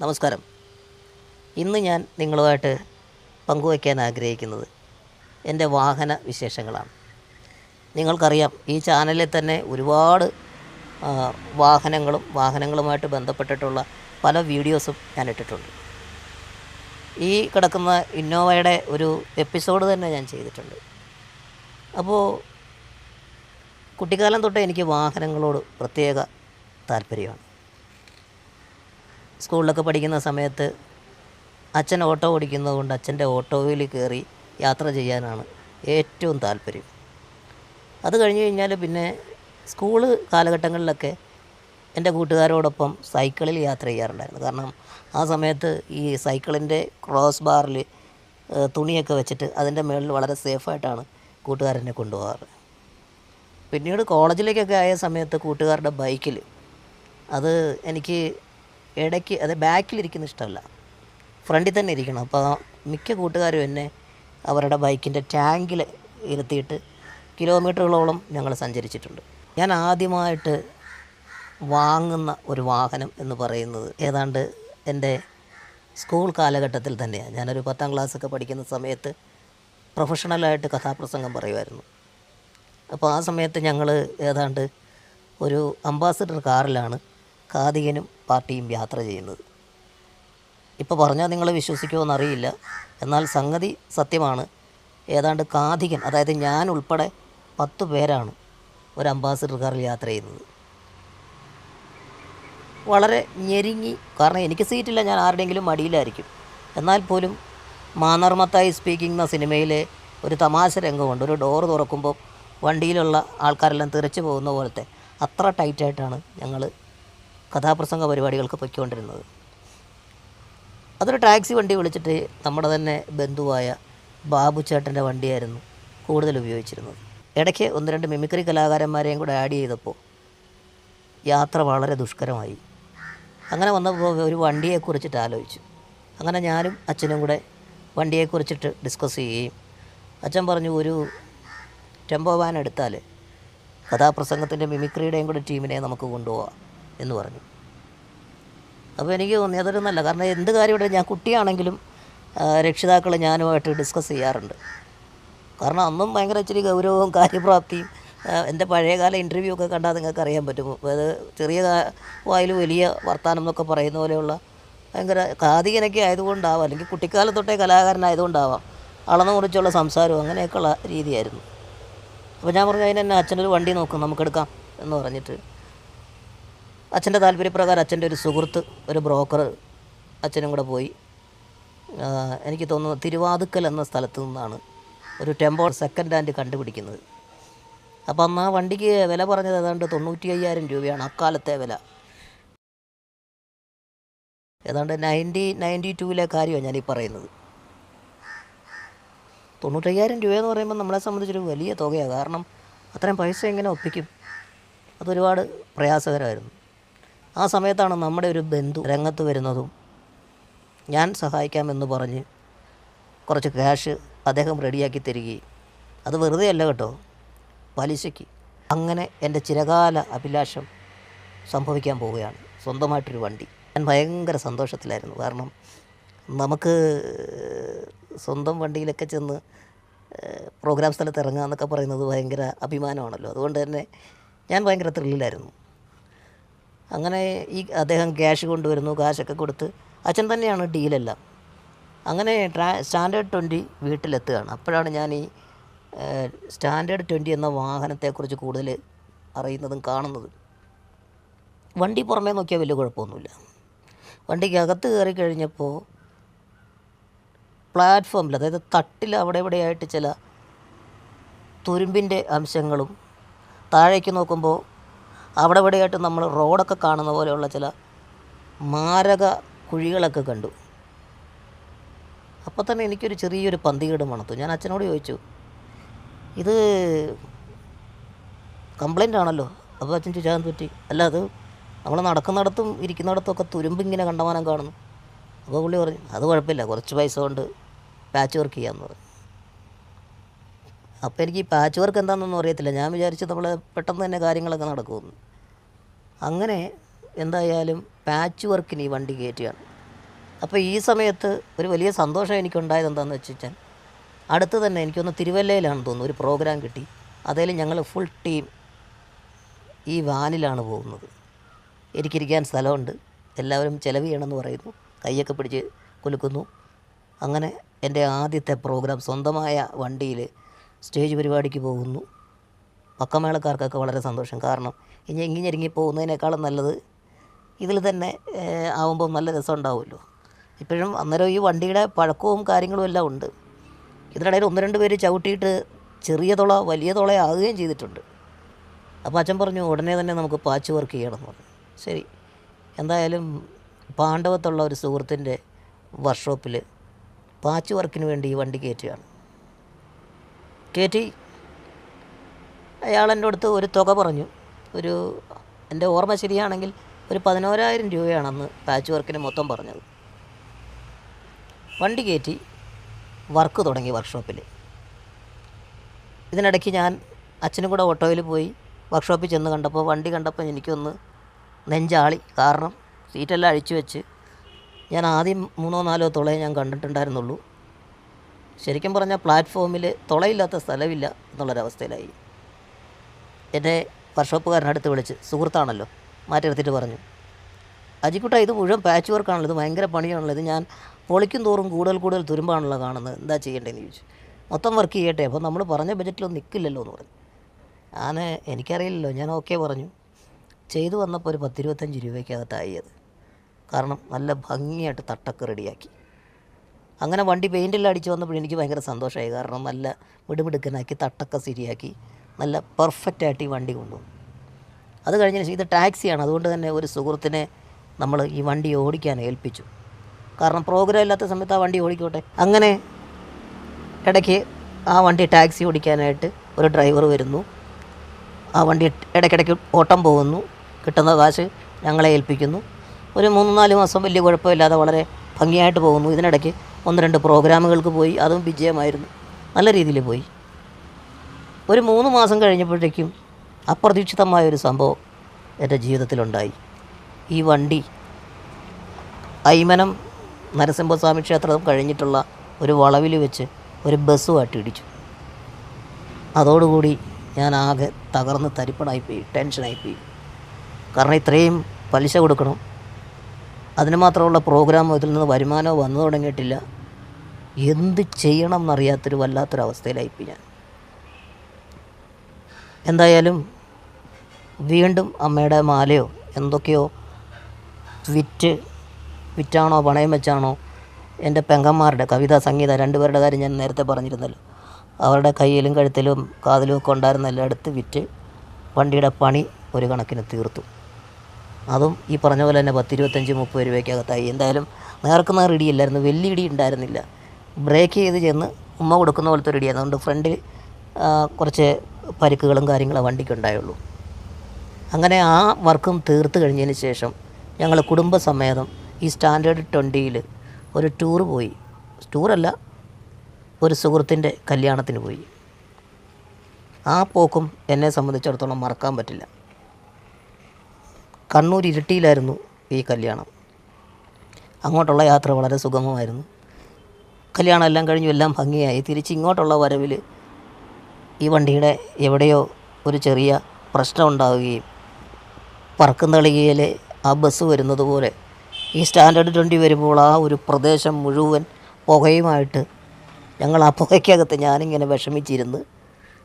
നമസ്കാരം. ഇന്ന് ഞാൻ നിങ്ങളുമായിട്ട് പങ്കുവയ്ക്കാൻ ആഗ്രഹിക്കുന്നത് എന്റെ വാഹന വിശേഷങ്ങളാണ്. നിങ്ങൾക്കറിയാം ഈ ചാനലിൽ തന്നെ ഒരുപാട് വാഹനങ്ങളും വാഹനങ്ങളുമായിട്ട് ബന്ധപ്പെട്ടിട്ടുള്ള പല വീഡിയോസും ഞാൻ ഇട്ടിട്ടുണ്ട്. ഈ കിടക്കുന്ന ഇന്നോവയുടെ ഒരു എപ്പിസോഡ് തന്നെ ഞാൻ ചെയ്തിട്ടുണ്ട്. അപ്പോൾ കുട്ടിക്കാലം തൊട്ടേ എനിക്ക് വാഹനങ്ങളോട് പ്രത്യേക താല്പര്യമാണ്. സ്കൂളിലൊക്കെ പഠിക്കുന്ന സമയത്ത് അച്ഛൻ ഓട്ടോ ഓടിക്കുന്നത് കൊണ്ട് അച്ഛന്റെ ഓട്ടോയിൽ കയറി യാത്ര ചെയ്യാനാണ് ഏറ്റവും താല്പര്യം. അത് കഴിഞ്ഞ് കഴിഞ്ഞാൽ പിന്നെ സ്കൂൾ കാലഘട്ടങ്ങളിലൊക്കെ എന്റെ കൂട്ടുകാരോടൊപ്പം സൈക്കിളിൽ യാത്ര ചെയ്യാറുണ്ടായിരുന്നു. കാരണം ആ സമയത്ത് ഈ സൈക്കിളിന്റെ ക്രോസ് ബാറിൽ തുണിയൊക്കെ വെച്ചിട്ട് അതിന്റെ മുകളിൽ വളരെ സേഫായിട്ടാണ് കൂട്ടുകാരനെ കൊണ്ടുപോകാറ്. പിന്നീട് കോളേജിലേക്കൊക്കെ ആയ സമയത്ത് കൂട്ടുകാരുടെ ബൈക്കിൽ അത് എനിക്ക് ഇടയ്ക്ക് അത് ബാക്കിലിരിക്കുന്ന ഇഷ്ടമല്ല. ഫ്രണ്ടിൽ തന്നെ ഇരിക്കണം. അപ്പോൾ മിക്ക കൂട്ടുകാരും എന്നെ അവരുടെ ബൈക്കിന്റെ ടാങ്കിൽ ഇരുത്തിയിട്ട് കിലോമീറ്ററുകളോളം ഞങ്ങൾ സഞ്ചരിച്ചിട്ടുണ്ട്. ഞാൻ ആദ്യമായിട്ട് വാങ്ങുന്ന ഒരു വാഹനം എന്ന് പറയുന്നത് ഏതാണ്ട് എന്റെ സ്കൂൾ കാലഘട്ടത്തിൽ തന്നെയാണ്. ഞാനൊരു പത്താം ക്ലാസ്സൊക്കെ പഠിക്കുന്ന സമയത്ത് പ്രൊഫഷണലായിട്ട് കഥാപ്രസംഗം പറയുമായിരുന്നു. അപ്പോൾ ആ സമയത്ത് ഞങ്ങൾ ഏതാണ്ട് ഒരു അംബാസഡർ കാറിലാണ് കാതികനും പാർട്ടിയും യാത്ര ചെയ്യുന്നത്. ഇപ്പോൾ പറഞ്ഞാൽ നിങ്ങൾ വിശ്വസിക്കുമോ എന്നറിയില്ല. എന്നാൽ സംഗതി സത്യമാണ്. ഏതാണ്ട് കാതികൻ അതായത് ഞാൻ ഉൾപ്പെടെ പത്ത് പേരാണ് ഒരു അംബാസിഡർ കാറിൽ യാത്ര ചെയ്യുന്നത്. വളരെ ഞെരുങ്ങി കാരണം എനിക്ക് സീറ്റില്ല ഞാൻ ആരുടെയെങ്കിലും മടിയിലായിരിക്കും. എന്നാൽ പോലും മാനർമത്തായി സ്പീക്കിംഗ് എന്ന സിനിമയിലെ ഒരു തമാശ രംഗമുണ്ട്. ഒരു ഡോറ് തുറക്കുമ്പോൾ വണ്ടിയിലുള്ള ആൾക്കാരെല്ലാം തിരച്ചു പോകുന്ന പോലത്തെ അത്ര ടൈറ്റായിട്ടാണ് ഞങ്ങൾ കഥാപ്രസംഗ പരിപാടികൾക്ക് പൊയ്ക്കൊണ്ടിരുന്നത്. അതൊരു ടാക്സി വണ്ടി വിളിച്ചിട്ട് നമ്മുടെ തന്നെ ബന്ധുവായ ബാബു ചേട്ടന്റെ വണ്ടിയായിരുന്നു കൂടുതൽ ഉപയോഗിച്ചിരുന്നത്. ഇടയ്ക്ക് ഒന്ന് രണ്ട് മിമിക്രി കലാകാരന്മാരെയും കൂടെ ആഡ് ചെയ്തപ്പോൾ യാത്ര വളരെ ദുഷ്കരമായി. അങ്ങനെ വന്നപ്പോൾ ഒരു വണ്ടിയെക്കുറിച്ചിട്ട് ആലോചിച്ചു. അങ്ങനെ ഞാനും അച്ഛനും കൂടെ വണ്ടിയെക്കുറിച്ചിട്ട് ഡിസ്കസ് ചെയ്യുകയും അച്ഛൻ പറഞ്ഞു ഒരു ടെമ്പോ വാൻ എടുത്താൽ കഥാപ്രസംഗത്തിന്റെ മിമിക്രിയുടെയും കൂടെ ടീമിനെ നമുക്ക് കൊണ്ടുപോകാം എന്ന് പറഞ്ഞു. അപ്പോൾ എനിക്ക് തോന്നി അതൊരു നല്ല കാരണം എന്ത് കാര്യമായിട്ട് ഞാൻ കുട്ടിയാണെങ്കിലും രക്ഷിതാക്കൾ ഞാനുമായിട്ട് ഡിസ്കസ് ചെയ്യാറുണ്ട്. കാരണം അന്നും ഭയങ്കര ഇച്ചിരി ഗൗരവവും കാര്യപ്രാപ്തിയും എന്റെ പഴയകാല ഇന്റർവ്യൂ ഒക്കെ കണ്ടാൽ നിങ്ങൾക്ക് അറിയാൻ പറ്റും. അത് ചെറിയ വായിൽ വലിയ വർത്തമാനം എന്നൊക്കെ പറയുന്ന പോലെയുള്ള ഭയങ്കര കാതികനൊക്കെ ആയതുകൊണ്ടാവാം അല്ലെങ്കിൽ കുട്ടിക്കാലം തൊട്ടേ കലാകാരനായതുകൊണ്ടാവാം അളന്നു മുറിച്ചുള്ള സംസാരവും അങ്ങനെയൊക്കെയുള്ള രീതിയായിരുന്നു. അപ്പോൾ ഞാൻ പറഞ്ഞു അതിന് തന്നെ അച്ഛനൊരു വണ്ടി നോക്കും നമുക്കെടുക്കാം എന്ന് പറഞ്ഞിട്ട് അച്ഛന്റെ താല്പര്യപ്രകാരം അച്ഛന്റെ ഒരു സുഹൃത്ത് ഒരു ബ്രോക്കർ അച്ഛനും കൂടെ പോയി. എനിക്ക് തോന്നുന്നു തിരുവാതുക്കൽ എന്ന സ്ഥലത്ത് നിന്നാണ് ഒരു ടെമ്പോ സെക്കൻഡ് ഹാൻഡ് കണ്ടുപിടിക്കുന്നത്. അപ്പം അന്ന് ആ വണ്ടിക്ക് വില പറഞ്ഞത് ഏതാണ്ട് തൊണ്ണൂറ്റി അയ്യായിരം രൂപയാണ് അക്കാലത്തെ വില. ഏതാണ്ട് നയന്റി നയന്റി ടൂവിലെ കാര്യമാണ് ഞാനീ പറയുന്നത്. തൊണ്ണൂറ്റയ്യായിരം രൂപയെന്ന് പറയുമ്പോൾ നമ്മളെ സംബന്ധിച്ചൊരു വലിയ തുകയാണ്. കാരണം അത്രയും പൈസ എങ്ങനെ ഒപ്പിക്കും? അതൊരുപാട് പ്രയാസകരമായിരുന്നു. ആ സമയത്താണ് നമ്മുടെ ഒരു ബന്ധു രംഗത്ത് വരുന്നതും ഞാൻ സഹായിക്കാമെന്ന് പറഞ്ഞ് കുറച്ച് ക്യാഷ് അദ്ദേഹം റെഡിയാക്കി തരികയും. അത് വെറുതെ അല്ല കേട്ടോ പലിശയ്ക്ക്. അങ്ങനെ എന്റെ ചിരകാല അഭിലാഷം സംഭവിക്കാൻ പോവുകയാണ്. സ്വന്തമായിട്ടൊരു വണ്ടി. ഞാൻ ഭയങ്കര സന്തോഷത്തിലായിരുന്നു. കാരണം നമുക്ക് സ്വന്തം വണ്ടിയിലൊക്കെ ചെന്ന് പ്രോഗ്രാം സ്ഥലത്ത് ഇറങ്ങുക എന്നൊക്കെ പറയുന്നത് ഭയങ്കര അഭിമാനമാണല്ലോ. അതുകൊണ്ട് തന്നെ ഞാൻ ഭയങ്കര ത്രില്ലിലായിരുന്നു അങ്ങനെ ഈ അദ്ദേഹം ക്യാഷ് കൊണ്ടുവരുന്നു കാശൊക്കെ കൊടുത്ത്. അച്ഛൻ തന്നെയാണ് ഡീലെല്ലാം. അങ്ങനെ ട്രാ സ്റ്റാൻഡേർഡ് ട്വന്റി വീട്ടിലെത്തുകയാണ്. അപ്പോഴാണ് ഞാൻ ഈ സ്റ്റാൻഡേർഡ് ട്വന്റി എന്ന വാഹനത്തെക്കുറിച്ച് കൂടുതൽ അറിയുന്നതും കാണുന്നതും. വണ്ടി പുറമേ നോക്കിയാൽ വലിയ കുഴപ്പമൊന്നുമില്ല. വണ്ടിക്ക് അകത്ത് കയറി കഴിഞ്ഞപ്പോൾ പ്ലാറ്റ്ഫോമിൽ അതായത് തട്ടിൽ അവിടെ ഇവിടെയായിട്ട് ചില തുരുമ്പിന്റെ അംശങ്ങളും താഴേക്ക് നോക്കുമ്പോൾ അവിടെ ഇവിടെയായിട്ട് നമ്മൾ റോഡൊക്കെ കാണുന്ന പോലെയുള്ള ചില മാരക കുഴികളൊക്കെ കണ്ടു. അപ്പോൾ തന്നെ എനിക്കൊരു ചെറിയൊരു പന്തികേട് മണത്തു. ഞാൻ അച്ഛനോട് ചോദിച്ചു ഇത് കംപ്ലൈന്റ് ആണല്ലോ? അപ്പോൾ അച്ഛൻ ചോദിച്ചാൽ പറ്റി? അല്ല അത് നമ്മൾ നടക്കുന്നിടത്തും ഒക്കെ തുരുമ്പിങ്ങനെ കണ്ടമാനം കാണുന്നു. അപ്പോൾ പുള്ളി പറഞ്ഞു അത് കുഴപ്പമില്ല കുറച്ച് പൈസ കൊണ്ട് പാച്ച് വർക്ക് ചെയ്യാമെന്ന് പറഞ്ഞു. അപ്പോൾ എനിക്ക് ഈ പാച്ച് വർക്ക് എന്താണെന്നൊന്നും അറിയത്തില്ല. ഞാൻ വിചാരിച്ചു നമ്മൾ പെട്ടെന്ന് തന്നെ കാര്യങ്ങളൊക്കെ നടക്കുമെന്ന്. അങ്ങനെ എന്തായാലും പാച്ച് വർക്കിന് ഈ വണ്ടി കയറ്റുകയാണ് അപ്പോൾ ഈ സമയത്ത് ഒരു വലിയ സന്തോഷം എനിക്കുണ്ടായത് എന്താണെന്ന് വെച്ച് വെച്ചാൽ അടുത്ത് തന്നെ എനിക്കൊന്ന് തിരുവല്ലയിലാണെന്ന് തോന്നുന്നു. ഒരു പ്രോഗ്രാം കിട്ടി. അതേലും ഞങ്ങൾ ഫുൾ ടീം ഈ വാനിലാണ് പോകുന്നത്. എനിക്കിരിക്കാൻ സ്ഥലമുണ്ട്. എല്ലാവരും ചിലവ് ചെയ്യണമെന്ന് പറയുന്നു. കൈയൊക്കെ പിടിച്ച് കുലുക്കുന്നു. അങ്ങനെ എന്റെ ആദ്യത്തെ പ്രോഗ്രാം സ്വന്തമായ വണ്ടിയിൽ സ്റ്റേജ് പരിപാടിക്ക് പോകുന്നു. പക്കമേളക്കാർക്കൊക്കെ വളരെ സന്തോഷം. കാരണം ഇനി ഇങ്ങിഞ്ഞിറങ്ങി പോകുന്നതിനേക്കാളും നല്ലത് ഇതിൽ തന്നെ ആവുമ്പോൾ നല്ല രസം ഉണ്ടാവുമല്ലോ ഇപ്പോഴും അന്നേരം ഈ വണ്ടിയുടെ പഴക്കവും കാര്യങ്ങളും എല്ലാം ഉണ്ട്. ഇതിനിടയിൽ ഒന്ന് രണ്ട് പേര് ചവിട്ടിയിട്ട് ചെറിയ തുള വലിയ തുള ആകുകയും ചെയ്തിട്ടുണ്ട്. അപ്പോൾ അച്ഛൻ പറഞ്ഞു ഉടനെ തന്നെ നമുക്ക് പാച്ച് വർക്ക് ചെയ്യണം എന്ന് പറഞ്ഞു. ശരി. എന്തായാലും പാണ്ഡവത്തുള്ള ഒരു സുഹൃത്തിന്റെ വർക്ക്ഷോപ്പിൽ പാച്ച് വർക്കിന് വേണ്ടി ഈ വണ്ടി കയറ്റുകയാണ്. കയറ്റി അയാൾ എന്റെ അടുത്ത് ഒരു തുക പറഞ്ഞു. ഒരു എന്റെ ഓർമ്മ ശരിയാണെങ്കിൽ ഒരു പതിനോരായിരം രൂപയാണെന്ന് പാച്ച് വർക്കിന് മൊത്തം പറഞ്ഞത്. വണ്ടി കയറ്റി വർക്ക് തുടങ്ങി വർക്ക്ഷോപ്പിൽ ഇതിനിടയ്ക്ക് ഞാൻ അച്ഛനും കൂടെ ഓട്ടോയിൽ പോയി വർക്ക്ഷോപ്പിൽ ചെന്ന് കണ്ടപ്പോൾ വണ്ടി കണ്ടപ്പോൾ എനിക്കൊന്ന് നെഞ്ചാളി. കാരണം സീറ്റെല്ലാം അഴിച്ചു വെച്ച് ഞാൻ ആദ്യം മൂന്നോ നാലോ തുളയെ ഞാൻ കണ്ടിട്ടുണ്ടായിരുന്നുള്ളൂ. ശരിക്കും പറഞ്ഞാൽ പ്ലാറ്റ്ഫോമിൽ തുളയില്ലാത്ത സ്ഥലമില്ല എന്നുള്ളൊരവസ്ഥയിലായി. എന്റെ വർക്ക്ഷോപ്പുകാരനടുത്ത് വിളിച്ച് സുഹൃത്താണല്ലോ മാറ്റി മാറ്റിയെടുത്തിട്ട് പറഞ്ഞു. അജിക്കുട്ട ഇത് മുഴുവൻ പാച്ച് വർക്കാണല്ലോ ഇത് ഭയങ്കര പണിയാണല്ലോ ഇത് ഞാൻ പൊളിക്കും തോറും കൂടുതൽ കൂടുതൽ തുരുമ്പാണല്ലോ കാണുന്നത് എന്താ ചെയ്യേണ്ടതെന്ന് ചോദിച്ചു. മൊത്തം വർക്ക് ചെയ്യട്ടെ അപ്പോൾ നമ്മൾ പറഞ്ഞ ബജറ്റിലൊന്നും നിൽക്കില്ലല്ലോ എന്ന് പറഞ്ഞു. ഞാൻ എനിക്കറിയില്ലല്ലോ ഞാൻ ഓക്കെ പറഞ്ഞു. ചെയ്തു വന്നപ്പോൾ ഒരു പത്തിരുപത്തഞ്ച് രൂപയ്ക്കകത്തായി അത്. കാരണം നല്ല ഭംഗിയായിട്ട് തട്ടൊക്കെ റെഡിയാക്കി അങ്ങനെ വണ്ടി പെയിന്റെല്ലാം അടിച്ച് വന്നപ്പോൾ എനിക്ക് ഭയങ്കര സന്തോഷമായി. കാരണം നല്ല മിടുമിടുക്കനാക്കി തട്ടൊക്കെ ശരിയാക്കി. നല്ല പെർഫെക്റ്റായിട്ട് ഈ വണ്ടി കൊണ്ടുപോകും അത് കഴിഞ്ഞതിന് ഇത് ടാക്സിയാണ്. അതുകൊണ്ട് തന്നെ ഒരു സുഹൃത്തിനെ നമ്മൾ ഈ വണ്ടി ഓടിക്കാൻ ഏൽപ്പിച്ചു. കാരണം പ്രോഗ്രാം ഇല്ലാത്ത സമയത്ത് ആ വണ്ടി ഓടിക്കോട്ടെ. അങ്ങനെ ഇടയ്ക്ക് ആ വണ്ടി ടാക്സി ഓടിക്കാനായിട്ട് ഒരു ഡ്രൈവർ വരുന്നു. ആ വണ്ടി ഇടയ്ക്കിടയ്ക്ക് ഓട്ടം പോകുന്നു. കിട്ടുന്ന കാശ് ഞങ്ങളെ ഏൽപ്പിക്കുന്നു. ഒരു മൂന്ന് നാല് മാസം വലിയ കുഴപ്പമില്ലാതെ വളരെ ഭംഗിയായിട്ട് പോകുന്നു. ഇതിനിടയ്ക്ക് ഒന്ന് രണ്ട് പ്രോഗ്രാമുകൾക്ക് പോയി. അതും വിജയമായിരുന്നു. നല്ല രീതിയിൽ പോയി. ഒരു മൂന്ന് മാസം കഴിഞ്ഞപ്പോഴേക്കും അപ്രതീക്ഷിതമായ ഒരു സംഭവം എന്റെ ജീവിതത്തിലുണ്ടായി. ഈ വണ്ടി ഐമനം നരസിംഹസ്വാമി ക്ഷേത്രം കഴിഞ്ഞിട്ടുള്ള ഒരു വളവിൽ വെച്ച് ഒരു ബസ്സുമായിട്ട് ഇടിച്ചു അതോടുകൂടി ഞാൻ ആകെ തകർന്ന് തരിപ്പണായിപ്പോയി ടെൻഷനായിപ്പോയി കാരണം ഇത്രയും പലിശ കൊടുക്കണം. അതിന് മാത്രമുള്ള പ്രോഗ്രാമോ ഇതിൽ നിന്ന് വരുമാനമോ വന്നു തുടങ്ങിയിട്ടില്ല. എന്ത് ചെയ്യണം എന്നറിയാത്തൊരു വല്ലാത്തൊരവസ്ഥയിലായിപ്പോയി ഞാൻ. എന്തായാലും വീണ്ടും അമ്മയുടെ മാലയോ എന്തൊക്കെയോ വിറ്റ് വിറ്റാണോ പണയം വെച്ചാണോ എന്റെ പെങ്ങന്മാരുടെ കവിത സംഗീത രണ്ടുപേരുടെ കാര്യം ഞാൻ നേരത്തെ പറഞ്ഞിരുന്നല്ലോ. അവരുടെ കയ്യിലും കഴുത്തിലും കാതിലും ഒക്കെ ഉണ്ടായിരുന്ന എല്ലാം എടുത്ത് വിറ്റ് വണ്ടിയുടെ പണി ഒരു കണക്കിന് തീർത്തു. അതും ഈ പറഞ്ഞ പോലെ തന്നെ പത്തിരുപത്തഞ്ച് മുപ്പത് രൂപയ്ക്കകത്തായി. എന്തായാലും നേർക്ക് നേർ ഇടിയില്ലായിരുന്നു. വലിയ ഇടി ഉണ്ടായിരുന്നില്ല. ബ്രേക്ക് ചെയ്ത് ചെന്ന് ഉമ്മ കൊടുക്കുന്ന പോലത്തെ ഒരു ഇടിയായിരുന്നു. അതുകൊണ്ട് ഫ്രണ്ടിൽ കുറച്ച് പരിക്കുകളും കാര്യങ്ങളും വണ്ടിക്ക് ഉണ്ടായുള്ളൂ. അങ്ങനെ ആ വർക്കും തീർത്ത് കഴിഞ്ഞതിന് ശേഷം ഞങ്ങൾ കുടുംബസമേതം ഈ സ്റ്റാൻഡേർഡ് ട്വന്റിയിൽ ഒരു ടൂർ പോയി. ടൂറല്ല ഒരു സുഹൃത്തിന്റെ കല്യാണത്തിന് പോയി. ആ പോക്കും എന്നെ സംബന്ധിച്ചിടത്തോളം മറക്കാൻ പറ്റില്ല. കണ്ണൂർ ഇരിട്ടിയിലായിരുന്നു ഈ കല്യാണം. അങ്ങോട്ടുള്ള യാത്ര വളരെ സുഗമമായിരുന്നു. കല്യാണം എല്ലാം കഴിഞ്ഞു എല്ലാം ഭംഗിയായി. തിരിച്ച് ഇങ്ങോട്ടുള്ള വരവിൽ ഈ വണ്ടിയുടെ എവിടെയോ ഒരു ചെറിയ പ്രശ്നം ഉണ്ടാവുകയും തളികയിൽ ആ ബസ് വരുന്നത് പോലെ ഈ സ്റ്റാൻഡേർഡ് ട്വന്റി വരുമ്പോൾ ആ ഒരു പ്രദേശം മുഴുവൻ പുകയുമായിട്ട് ഞങ്ങൾ ആ പുകയ്ക്കകത്ത് ഞാനിങ്ങനെ വിഷമിച്ചിരുന്ന്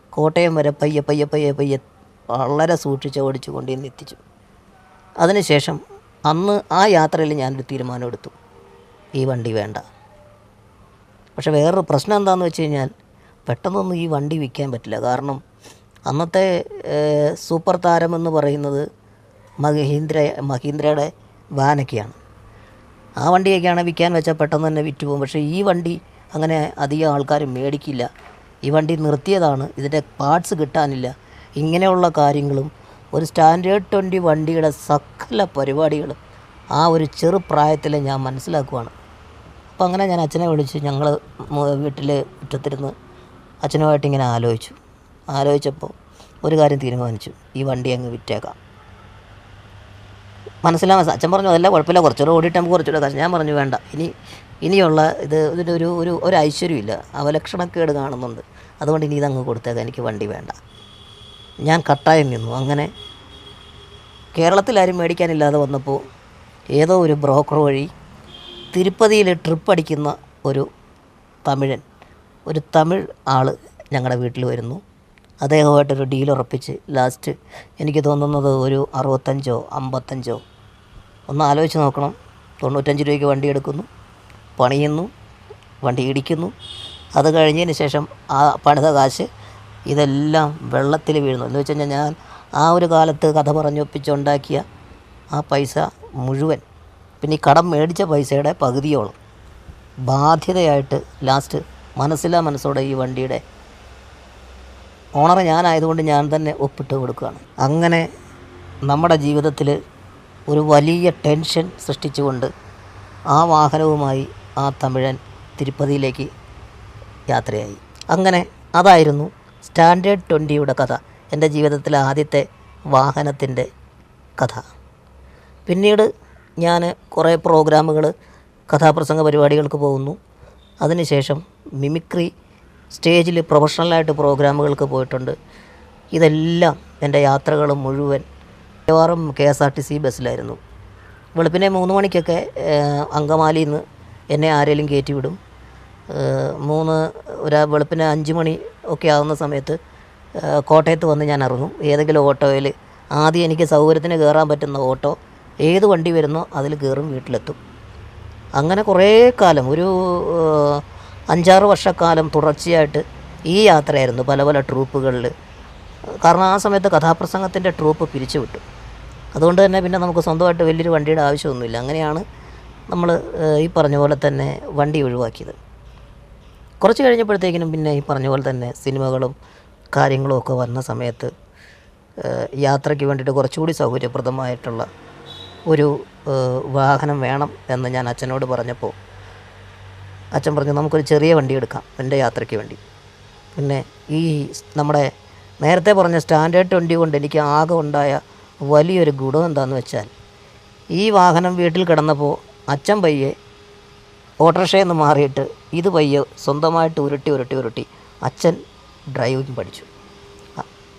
കോട്ടയം വരെ പയ്യെ പയ്യെ പയ്യെ പയ്യെ വളരെ സൂക്ഷിച്ച് ഓടിച്ചുകൊണ്ട് ഇന്ന് എത്തിച്ചു. അതിനുശേഷം അന്ന് ആ യാത്രയിൽ ഞാനൊരു തീരുമാനം എടുത്തു ഈ വണ്ടി വേണ്ട. പക്ഷേ വേറൊരു പ്രശ്നം എന്താണെന്ന് വെച്ച് കഴിഞ്ഞാൽ പെട്ടെന്നൊന്നും ഈ വണ്ടി വിൽക്കാൻ പറ്റില്ല. കാരണം അന്നത്തെ സൂപ്പർ താരമെന്ന് പറയുന്നത് മഹീന്ദ്ര മഹീന്ദ്രയുടെ വാനൊക്കെയാണ്. ആ വണ്ടിയൊക്കെയാണ് വിൽക്കാൻ വെച്ചാൽ പെട്ടെന്ന് തന്നെ വിറ്റ് പോകും. പക്ഷേ ഈ വണ്ടി അങ്ങനെ അധികം ആൾക്കാർ മേടിക്കില്ല. ഈ വണ്ടി നിർത്തിയതാണ്. ഇതിന്റെ പാർട്സ് കിട്ടാനില്ല. ഇങ്ങനെയുള്ള കാര്യങ്ങളും ഒരു സ്റ്റാൻഡേർഡ് ട്വന്റി വണ്ടിയുടെ സകല പരിപാടികളും ആ ഒരു ചെറു പ്രായത്തിൽ ഞാൻ മനസ്സിലാക്കുവാണ്. അപ്പോൾ അങ്ങനെ ഞാൻ അച്ഛനെ വിളിച്ച് ഞങ്ങൾ വീട്ടിൽ മുറ്റത്തിരുന്ന് അച്ഛനുമായിട്ട് ഇങ്ങനെ ആലോചിച്ചു. ആലോചിച്ചപ്പോൾ ഒരു കാര്യം തീരുമാനിച്ചു. ഈ വണ്ടി അങ്ങ് വിറ്റേക്കാം. മനസ്സിലാവാൻ അച്ഛൻ പറഞ്ഞു അതല്ല കുഴപ്പമില്ല. കുറച്ചുകൂടെ ഓടിയിട്ട് നമുക്ക് കുറച്ചുകൂടെ കാശ്. ഞാൻ പറഞ്ഞു വേണ്ട. ഇനി ഇനിയുള്ള ഇത് ഇതിന്റെ ഒരു ഒരു ഒരു ഐശ്വര്യമില്ല. അവലക്ഷണക്കേട് കാണുന്നുണ്ട്. അതുകൊണ്ട് ഇനി ഇതങ്ങ് കൊടുത്തേക്കാം. എനിക്ക് വണ്ടി വേണ്ട. ഞാൻ കട്ടായം നിന്നു. അങ്ങനെ കേരളത്തിൽ കേരളത്തിലാരും മേടിക്കാനില്ലാതെ വന്നപ്പോൾ ഏതോ ഒരു ബ്രോക്കർ വഴി തിരുപ്പതിയിൽ ട്രിപ്പ് അടിക്കുന്ന ഒരു തമിഴൻ ഒരു തമിഴ് ആൾ ഞങ്ങളുടെ വീട്ടിൽ വരുന്നു. അദ്ദേഹമായിട്ടൊരു ഡീൽ ഉറപ്പിച്ച് ലാസ്റ്റ് എനിക്ക് തോന്നുന്നത് ഒരു അറുപത്തഞ്ചോ അമ്പത്തഞ്ചോ. ഒന്ന് ആലോചിച്ച് നോക്കണം. തൊണ്ണൂറ്റഞ്ച് രൂപയ്ക്ക് വണ്ടി എടുക്കുന്നു പണിയുന്നു വണ്ടി ഇടിക്കുന്നു. അത് കഴിഞ്ഞതിന് ശേഷം ആ പണിത കാശ് ഇതെല്ലാം വെള്ളത്തിൽ വീഴുന്നു. എന്ന് വെച്ച് കഴിഞ്ഞാൽ ഞാൻ ആ ഒരു കാലത്ത് കഥ പറഞ്ഞൊപ്പിച്ചുണ്ടാക്കിയ ആ പൈസ മുഴുവൻ പിന്നെ ഈ കടം മേടിച്ച പൈസയുടെ പകുതിയോളം ബാധ്യതയായിട്ട് ലാസ്റ്റ് മനസ്സിലാ മനസ്സോടെ ഈ വണ്ടിയുടെ ഓണർ ഞാനായതുകൊണ്ട് ഞാൻ തന്നെ ഒപ്പിട്ട് കൊടുക്കുകയാണ്. അങ്ങനെ നമ്മുടെ ജീവിതത്തിൽ ഒരു വലിയ ടെൻഷൻ സൃഷ്ടിച്ചുകൊണ്ട് ആ വാഹനവുമായി ആ തമിഴൻ തിരുപ്പതിയിലേക്ക് യാത്രയായി. അങ്ങനെ അതായിരുന്നു സ്റ്റാൻഡേർഡ് ട്വന്റിയുടെ കഥ എന്റെ ജീവിതത്തിലെ ആദ്യത്തെ വാഹനത്തിന്റെ കഥ. പിന്നീട് ഞാൻ കുറേ പ്രോഗ്രാമുകൾ കഥാപ്രസംഗ പരിപാടികൾക്ക് പോകുന്നു. അതിനുശേഷം മിമിക്രി സ്റ്റേജിൽ പ്രൊഫഷണലായിട്ട് പ്രോഗ്രാമുകൾക്ക് പോയിട്ടുണ്ട്. ഇതെല്ലാം എന്റെ യാത്രകൾ മുഴുവൻ മിക്കവാറും K S R T C ബസ്സിലായിരുന്നു. വെളുപ്പിനെ മൂന്ന് മണിക്കൊക്കെ അങ്കമാലിയിൽ നിന്ന് എന്നെ ആരെങ്കിലും കയറ്റി വിടും മൂന്ന് ഒരു വെളുപ്പിന് അഞ്ച് മണി ഒക്കെ ആകുന്ന സമയത്ത് കോട്ടയത്ത് വന്ന് ഞാൻ ഇറങ്ങും. ഏതെങ്കിലും ഓട്ടോയിൽ ആദ്യം എനിക്ക് സൗകര്യത്തിന് കയറാൻ പറ്റുന്ന ഓട്ടോ ഏത് വണ്ടി വരുന്നോ അതിൽ കയറും വീട്ടിലെത്തും. അങ്ങനെ കുറേ കാലം ഒരു അഞ്ചാറ് വർഷക്കാലം തുടർച്ചയായിട്ട് ഈ യാത്രയായിരുന്നു പല പല ട്രൂപ്പുകളിൽ കാരണം ആ സമയത്ത് കഥാപ്രസംഗത്തിന്റെ ട്രൂപ്പ് പിരിച്ചു വിട്ടു അതുകൊണ്ട് തന്നെ പിന്നെ നമുക്ക് സ്വന്തമായിട്ട് വലിയൊരു വണ്ടിയുടെ ആവശ്യമൊന്നുമില്ല. അങ്ങനെയാണ് നമ്മൾ ഈ പറഞ്ഞ പോലെ തന്നെ വണ്ടി ഒഴിവാക്കിയത്. കുറച്ച് കഴിഞ്ഞപ്പോഴത്തേക്കിനും പിന്നെ ഈ പറഞ്ഞ പോലെ തന്നെ സിനിമകളും കാര്യങ്ങളും ഒക്കെ വന്ന സമയത്ത് യാത്രയ്ക്ക് വേണ്ടിയിട്ട് കുറച്ചുകൂടി സൗകര്യപ്രദമായിട്ടുള്ള ഒരു വാഹനം വേണം എന്ന് ഞാൻ അച്ഛനോട് പറഞ്ഞപ്പോൾ അച്ഛൻ പറഞ്ഞു നമുക്കൊരു ചെറിയ വണ്ടി എടുക്കാം എന്റെ യാത്രയ്ക്ക് വേണ്ടി. പിന്നെ ഈ നമ്മുടെ നേരത്തെ പറഞ്ഞ സ്റ്റാൻഡേർഡ് വണ്ടി കൊണ്ട് എനിക്ക് ആകെ ഉണ്ടായ വലിയൊരു ഗുണം എന്താണെന്ന് വെച്ചാൽ ഈ വാഹനം വീട്ടിൽ കിടന്നപ്പോൾ അച്ഛൻ പയ്യെ ഓട്ടോറിക്ഷയിൽ നിന്ന് മാറിയിട്ട് ഇത് പയ്യെ സ്വന്തമായിട്ട് ഉരുട്ടി ഉരുട്ടി ഉരുട്ടി അച്ഛൻ ഡ്രൈവിംഗ് പഠിച്ചു.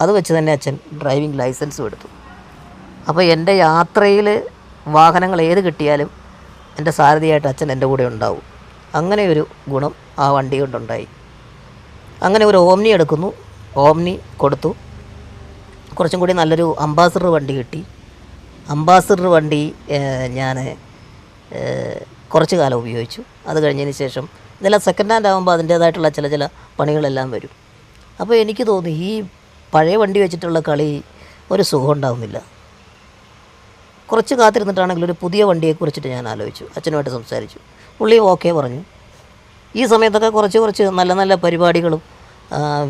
അത് വെച്ച് തന്നെ അച്ഛൻ ഡ്രൈവിംഗ് ലൈസൻസും എടുത്തു. അപ്പോൾ എന്റെ യാത്രയിൽ വാഹനങ്ങൾ ഏത് കിട്ടിയാലും എന്റെ സാരഥിയായിട്ട് അച്ഛൻ എന്റെ കൂടെ ഉണ്ടാവും. അങ്ങനെ ഒരു ഗുണം ആ വണ്ടി കൊണ്ടുണ്ടായി. അങ്ങനെ ഒരു ഓംനി എടുക്കുന്നു. ഓംനി കൊടുത്തു. കുറച്ചും കൂടി നല്ലൊരു അംബാസഡർ വണ്ടി കിട്ടി. അംബാസഡർ വണ്ടി ഞാൻ കുറച്ച് കാലം ഉപയോഗിച്ചു. അത് കഴിഞ്ഞതിന് ശേഷം ഇതെല്ലാം സെക്കൻഡ് ഹാൻഡ് ആകുമ്പോൾ അതിന്റേതായിട്ടുള്ള ചില ചില പണികളെല്ലാം വരും. അപ്പോൾ എനിക്ക് തോന്നി ഈ പഴയ വണ്ടി വെച്ചിട്ടുള്ള കളി ഒരു സുഖം ഉണ്ടാവുന്നില്ല. കുറച്ച് കാത്തിരുന്നിട്ടാണെങ്കിൽ ഒരു പുതിയ വണ്ടിയെ കുറിച്ചിട്ട് ഞാൻ ആലോചിച്ചു. അച്ഛനുമായിട്ട് സംസാരിച്ചു. പുള്ളി ഓക്കെ പറഞ്ഞു. ഈ സമയത്തൊക്കെ കുറച്ച് കുറച്ച് നല്ല നല്ല പരിപാടികളും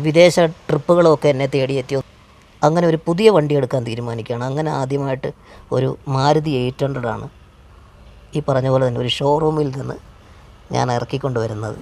വിദേശ ട്രിപ്പുകളും ഒക്കെ എന്നെ തേടിയെത്തിയോ അങ്ങനെ ഒരു പുതിയ വണ്ടി എടുക്കാൻ തീരുമാനിക്കുകയാണ്. അങ്ങനെ ആദ്യമായിട്ട് ഒരു മാരുതി എയ്റ്റ് ഹൺഡ്രഡാണ് ഈ പറഞ്ഞ പോലെ തന്നെ ഒരു ഷോറൂമിൽ നിന്ന് ഞാൻ ഇറക്കിക്കൊണ്ട് വരുന്നത്